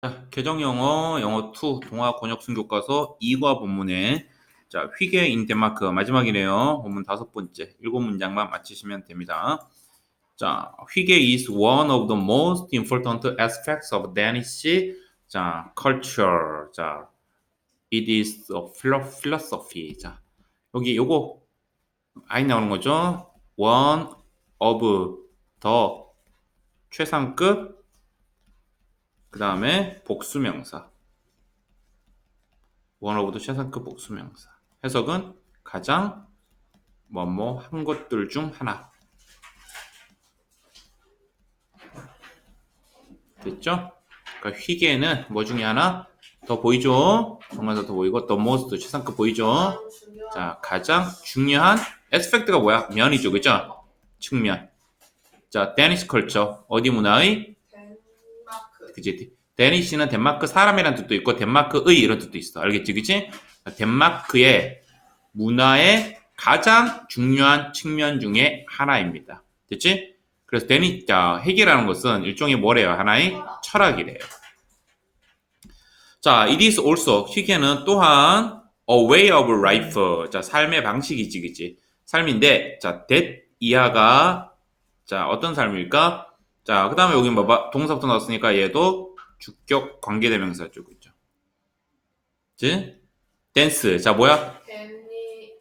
자, 개정 영어, 영어 2, 동화 권역순 교과서 2과 본문에 자, 휘게 인 덴마크 마지막이네요. 본문 다섯 번째, 일곱 문장만 맞히시면 됩니다. 자, 휘게 is one of the most important aspects of Danish 자, culture. 자, it is a philo- philosophy. 자, 여기 요거 아이 나오는 거죠. one of the 최상급 그 다음에 복수명사. 원어부도 최상급 복수명사. 해석은 가장 뭐뭐 한 것들 중 하나. 됐죠? 그러니까 휘게는 뭐 중에 하나 더 보이죠? 정말 더 보이고 더 모스트 최상급 보이죠? 자 가장 중요한 에스펙트가 뭐야? 면이죠, 그죠? 측면. 자 데니스 컬처 어디 문화의 그지? 데니시는 덴마크 사람이라는 뜻도 있고 덴마크의 이런 뜻도 있어. 알겠지? 그치? 덴마크의 문화의 가장 중요한 측면 중에 하나입니다. 됐지? 그래서 데니, 자, 핵이라는 것은 일종의 뭐래요? 하나의 철학이래요. 자, it is also, 희귀는 또한 a way of life. 자, 삶의 방식이지, 그치? 삶인데, 자, that 이하가, 자, 어떤 삶일까? 자, 그 다음에 여기 봐봐. 동사부터 나왔으니까 얘도 주격 관계대명사죠. 그죠? 그치? 댄스. 자, 뭐야?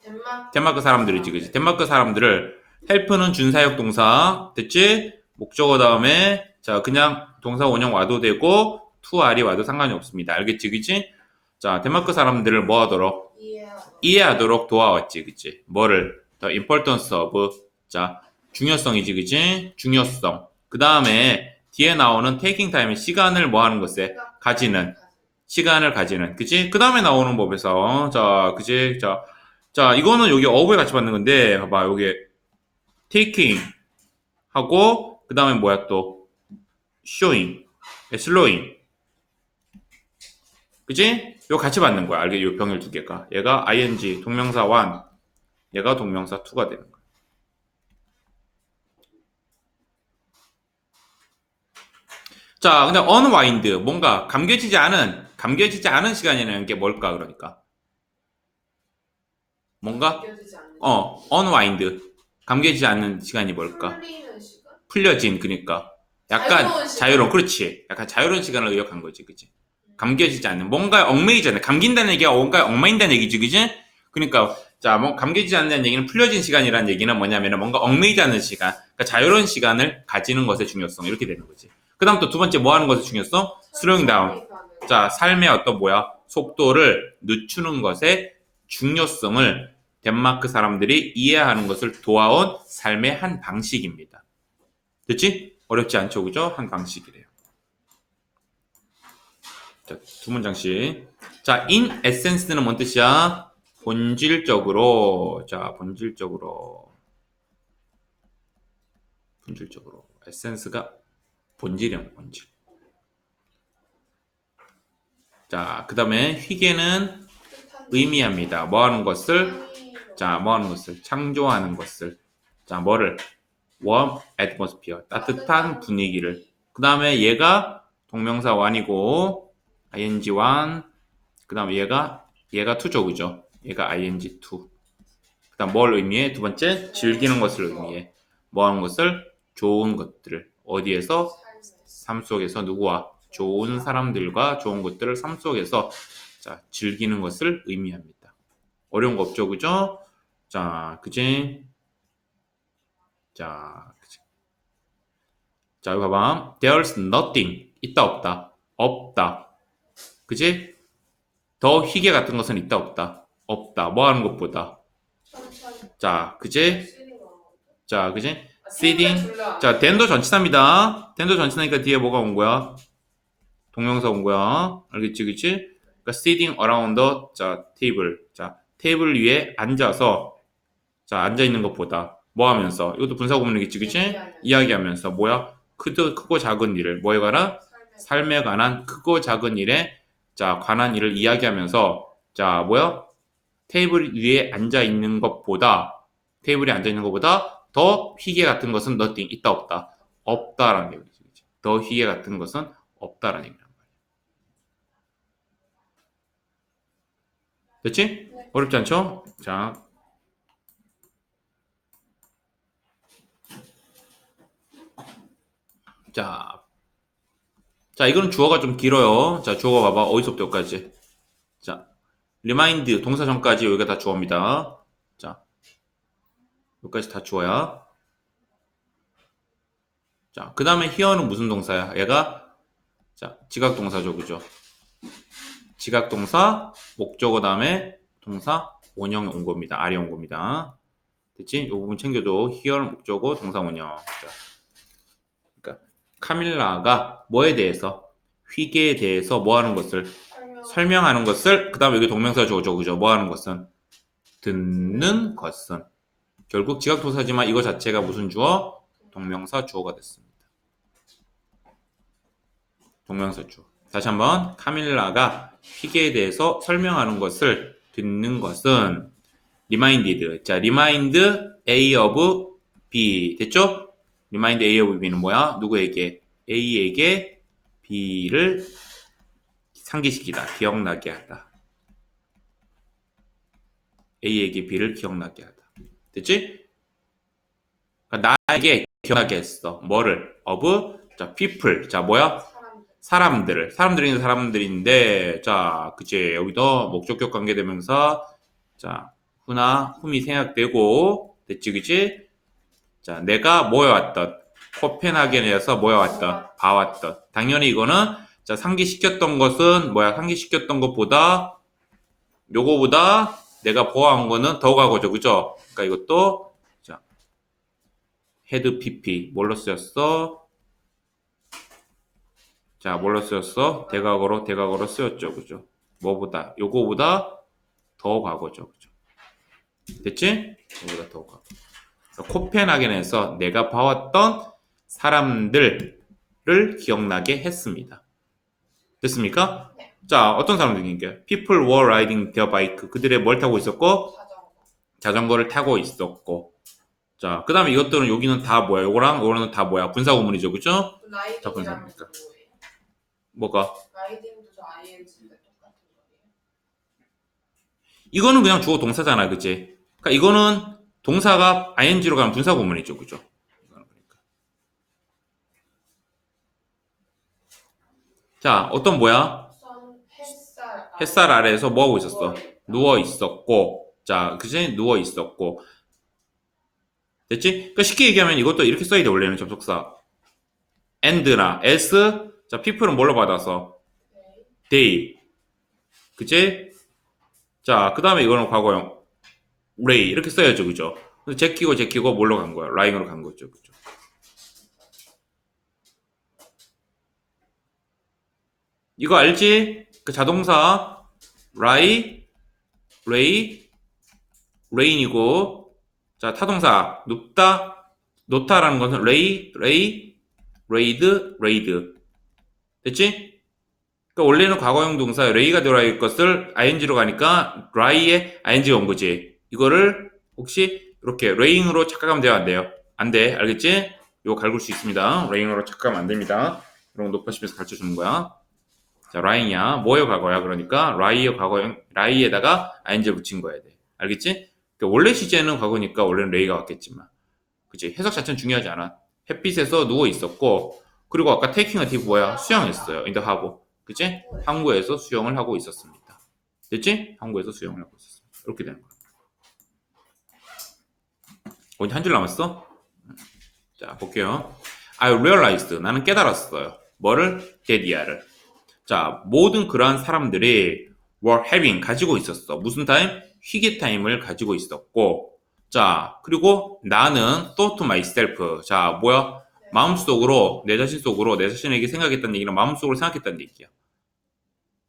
덴마크 덴마크 사람들이지, 그지? 덴마크 사람들을 헬프는 준사역 동사. 됐지? 목적어 다음에, 자, 그냥 동사 원형 와도 되고, r이 와도 상관이 없습니다. 알겠지, 그지? 자, 덴마크 사람들을 뭐 하도록? 이해하고 이해하도록 도와왔지, 그치? 뭐를? The importance of. 자, 중요성이지, 그치? 중요성. 그 다음에 뒤에 나오는 taking time, 시간을 뭐 하는 것에? 가지는. 시간을 가지는. 그치? 그 다음에 나오는 법에서. 자, 그치? 자, 자, 이거는 여기 어부에 같이 받는 건데, 봐봐, 여기 taking 하고, 그 다음에 뭐야 또? showing, slowing. 그치? 요 같이 받는 거야. 알게? 요 병렬 두 개가. 얘가 ing, 동명사 1, 얘가 동명사 2가 되는 거야. 자, 근데 unwind, 뭔가 감겨지지 않은, 감겨지지 않은 시간이라는 게 뭘까, 그러니까. 뭔가, 어, unwind. 감겨지지 않는 시간이 뭘까? 풀리는 시간 풀려진, 그러니까. 약간 자유로운 그렇지. 약간 자유로운 시간을 의역한 거지, 그치? 감겨지지 않는, 뭔가에 얽매이지 않는, 감긴다는 얘기가 뭔가에 얽매인다는 얘기지, 그치? 그러니까, 자, 뭐, 감겨지지 않는 얘기는 풀려진 시간이라는 얘기는 뭐냐면은 뭔가 얽매이지 않는 시간, 그러니까 자유로운 시간을 가지는 것의 중요성, 이렇게 되는 거지. 그 다음 또 두 번째 뭐 하는 것의 중요성? slowing. 자, 삶의 어떤 뭐야? 속도를 늦추는 것의 중요성을 덴마크 사람들이 이해하는 것을 도와온 삶의 한 방식입니다. 됐지? 어렵지 않죠, 그죠? 한 방식이래요. 자, 두 문장씩. 자, in essence는 뭔 뜻이야? 본질적으로. 자, 본질적으로. 본질적으로. 에센스가 본질이야, 본질. 자, 그 다음에 휘게는 의미합니다. 뭐 하는 것을? 자, 뭐 하는 것을? 창조하는 것을. 자, 뭐를? warm atmosphere. 따뜻한 분위기를. 그 다음에 얘가 동명사 완이고, ing one. 그 다음에 얘가, 얘가 투죠, 그죠? 얘가 ing two. 그 다음 뭘 의미해? 두 번째, 즐기는 것을 의미해. 뭐 하는 것을? 좋은 것들을. 어디에서? 삶 속에서 누구와? 좋은 사람들과 좋은 것들을 삶 속에서 자, 즐기는 것을 의미합니다. 어려운 거 없죠, 그죠? 자, 그지? 자, 그지? 자, 여기 봐봐. There's nothing. 있다, 없다. 없다. 그지? 더 희게 같은 것은 있다, 없다. 없다. 뭐 하는 것보다. 자, 그지? 자, 그지? Sitting. 자, 덴도 전치사입니다. 덴도 전치사니까 뒤에 뭐가 온 거야? 동명사 온 거야. 알겠지, 그치? 그러니까 sitting around the 자, table. 자, 테이블 위에 앉아서 자, 앉아 있는 것보다 뭐 하면서 이것도 분사 구문이겠지, 그치? 이야기하면서 뭐야? 크고, 크고 작은 일을 뭐에 관한? 삶에 관한 크고 작은 일에 자, 관한 일을 이야기하면서 자, 뭐야? 테이블 위에 앉아 있는 것보다 테이블에 앉아 있는 것보다 더 희계 같은 것은 nothing 있다 없다 없다라는 게 우리 얘기죠. 더 희계 같은 것은 없다라는 얘기란 말이에요. 됐지? 네. 어렵지 않죠? 자. 자. 자, 이거는 주어가 좀 길어요. 자, 주어가 봐봐. 어디서부터 여기까지. 자, 리마인드 동사 전까지 여기가 다 주어입니다. 자, 여기까지 다 주어야. 자, 그 다음에 here는 무슨 동사야? 얘가 자, 지각 동사죠, 그죠? 지각 동사, 목적어 다음에 동사 원형 온 겁니다. 아래 온 겁니다. 됐지? 이 부분 챙겨줘. here 목적어 동사 원형. 자, 그러니까 카밀라가 뭐에 대해서 휘게에 대해서 뭐 하는 것을 설명. 설명하는 것을 그 다음에 여기 동명사 주어죠, 그죠? 뭐 하는 것은 듣는 것은 결국 지각 동사지만 이거 자체가 무슨 주어? 동명사 주어가 됐습니다. 동명사 주어. 다시 한번 카밀라가 휘게에 대해서 설명하는 것을 듣는 것은 reminded. 자, remind A of B 됐죠? remind A of B는 뭐야? 누구에게? A에게 B를 상기시키다, 기억나게 하다. A에게 B를 기억나게 하다. 됐지? 그러니까 나에게 기억나게 했어. 뭐를? of 자, people. 자, 뭐야? 사람들. 사람들을 사람들이 사람들인데 자 그치 여기도 목적격 관계대명사 자 후나 흠이 생략되고 됐지 그치 자 내가 모여왔던 코펜하겐에서 모여왔던 봐왔던 당연히 이거는 자 상기시켰던 것은 뭐야 상기시켰던 것보다 요거보다 내가 보아한 거는 더 과거죠 그죠 그러니까 이것도 자 헤드 PP 뭘로 쓰였어 자, 뭘로 쓰였어? 대각으로, 대각으로 쓰였죠. 그죠? 뭐보다? 요거보다 더 과거죠. 그죠? 됐지? 요거보다 더 과거. 코펜하겐에서 내가 봐왔던 사람들을 기억나게 했습니다. 됐습니까? 네. 자, 어떤 사람들인게 People were riding their bike. 그들의 뭘 타고 있었고? 자전거. 자전거를 타고 있었고. 자, 그 다음에 이것들은 여기는 다 뭐야? 요거랑 요거는 다 뭐야? 분사구문이죠. 그죠? 라이딩이랑 접근사입니까? 뭐예요? 뭐가? 라이딩도 저 ing인데 똑같은 거예요. 이거는 그냥 주어 동사잖아, 그치? 그러니까 이거는 동사가 ing로 가면 분사 구문이죠, 그죠? 이거는. 자, 어떤 뭐야? 선 햇살. 햇살 아래에서 뭐 하고 있었어? 누워 있었고, 자, 그치? 누워 있었고. 됐지? 그러니까 쉽게 얘기하면 이것도 이렇게 써야 돼, 원래는 접속사. and나 s, 자, people은 뭘로 받아서? 네. they. 그치? 자, 그 다음에 이거는 과거형. ray. 이렇게 써야죠. 그죠? 근데 제끼고 제끼고 뭘로 간 거야? 라인으로 간 거죠. 그죠? 이거 알지? 그 자동사 ray, ray, rain이고 자, 타동사 눕다, 놓다라는 것은 ray, ray, raid, raid. 됐지? 그러니까 원래는 과거형 동사 레이가 들어갈 것을 ing로 가니까 dry에 ing가 온 거지. 이거를 혹시 이렇게 레잉으로 착각하면 돼요, 안 돼요? 안 돼, 알겠지? 이거 갈굴 수 있습니다. 레잉으로 착각하면 안 됩니다. 이런 거 높아시면서 가르쳐 주는 거야. 자, 라인이야. 뭐의 과거야? 그러니까 라이의 과거형 라이에다가 ing를 붙인 거야 돼. 알겠지? 그러니까 원래 시제는 과거니까 원래는 레이가 왔겠지만, 그치? 해석 자체는 중요하지 않아. 햇빛에서 누워 있었고, 그리고 아까 테이킹 어딥 뭐야? 수영했어요. 인더 하고. 그치? 항구에서 수영을 하고 있었습니다. 됐지? 항구에서 수영을 하고 있었습니다. 이렇게 되는 거야. 어디 한줄 남았어? 자, 볼게요. I realized. 나는 깨달았어요. 뭐를? 데디아를. 자, 모든 그러한 사람들이 were having. 가지고 있었어. 무슨 타임? 희귀 타임을 가지고 있었고. 자, 그리고 나는 thought to myself. 자, 뭐야? 마음속으로 내 자신 속으로 내 자신에게 생각했다는 얘기는 마음속으로 생각했다는 얘기야.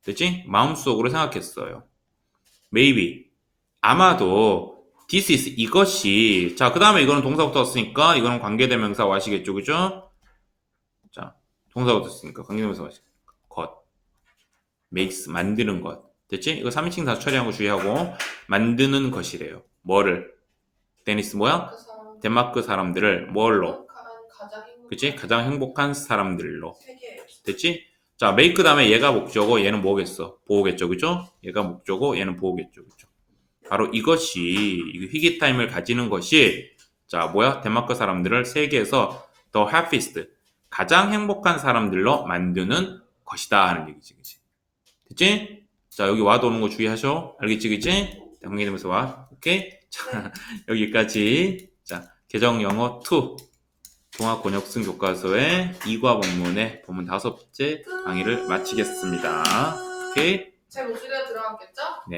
됐지? 마음속으로 생각했어요. Maybe 아마도 this is 이것이 자 그 다음에 이거는 동사부터 왔으니까 이거는 관계대명사 와시겠죠, 그죠? 자 동사부터 왔으니까 관계대명사 와시. 것 makes 만드는 것 됐지? 이거 3인칭 다 처리하고 주의하고 만드는 것이래요. 뭐를? 데니스 뭐야? 덴마크 사람들을 뭘로? 그치? 가장 행복한 사람들로. 됐지? 자, make 다음에 얘가 목적어, 얘는 뭐겠어? 보호겠죠, 그죠? 얘가 목적어, 얘는 보호겠죠, 그죠? 바로 이것이 이 희귀 타임을 가지는 것이 자, 뭐야? 덴마크 사람들을 세계에서 the happiest 가장 행복한 사람들로 만드는 것이다 하는 얘기지, 그지? 됐지? 자, 여기 와도 오는 거 주의하셔. 알겠지, 그지? 당기면서 와. 오케이? 자, 여기까지. 자, 개정 영어 2 동학 권역승 교과서의 2과 본문의 본문 다섯째 강의를 마치겠습니다. 오케이? 제 목소리가 들어갔겠죠? 네.